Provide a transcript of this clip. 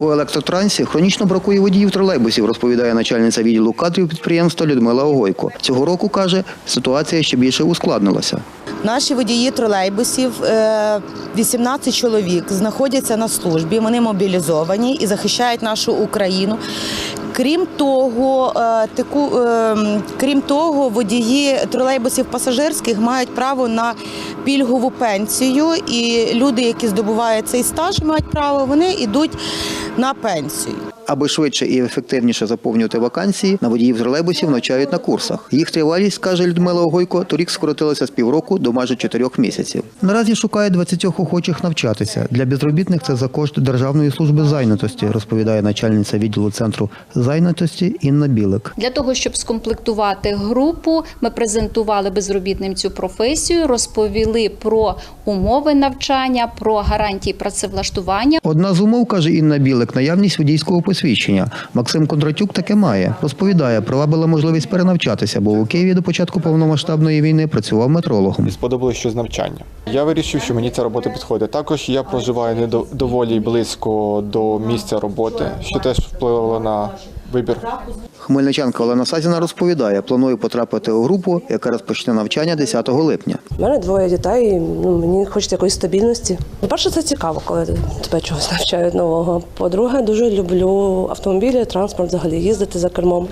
У електротрансі хронічно бракує водіїв тролейбусів, розповідає начальниця відділу кадрів підприємства Людмила Огойко. Цього року, каже, ситуація ще більше ускладнилася. Наші водії тролейбусів, е, 18 чоловік, знаходяться на службі. Вони мобілізовані і захищають нашу Україну. Крім того, е, таку, е, крім того, водії тролейбусів пасажирських мають право на пільгову пенсію, і люди, які здобувають цей стаж, мають право, вони йдуть на пенсію. Аби швидше і ефективніше заповнювати вакансії, на водіїв тролейбусів навчають на курсах. Їх тривалість, каже Людмила Огойко, торік скоротилася з півроку до майже чотирьох місяців. Наразі шукає 20 охочих навчатися. Для безробітних це за кошти Державної служби зайнятості, розповідає начальниця відділу центру зайнятості Інна Білик. Для того, щоб скомплектувати групу, ми презентували безробітним цю професію, розповіли про умови навчання, про гарантії працевлаштування. Одна з умов, каже Інна Білик, наявність водійського посвідчення. Максим Кондратюк таке має. Розповідає, привабила можливість перенавчатися, бо у Києві до початку повномасштабної війни працював метрологом. Мені сподобалось щось навчання. Я вирішив, що мені ця робота підходить. Також я проживаю не до- доволі близько до місця роботи, що теж впливало на вибір. Хмельничанка Олена Сазіна розповідає, планує потрапити у групу, яка розпочне навчання 10 липня. У мене двоє дітей, і, ну, мені хочеться якоїсь стабільності. По-перше, це цікаво, коли тебе чогось навчають нового. По-друге, дуже люблю автомобілі, транспорт, взагалі їздити за кермом.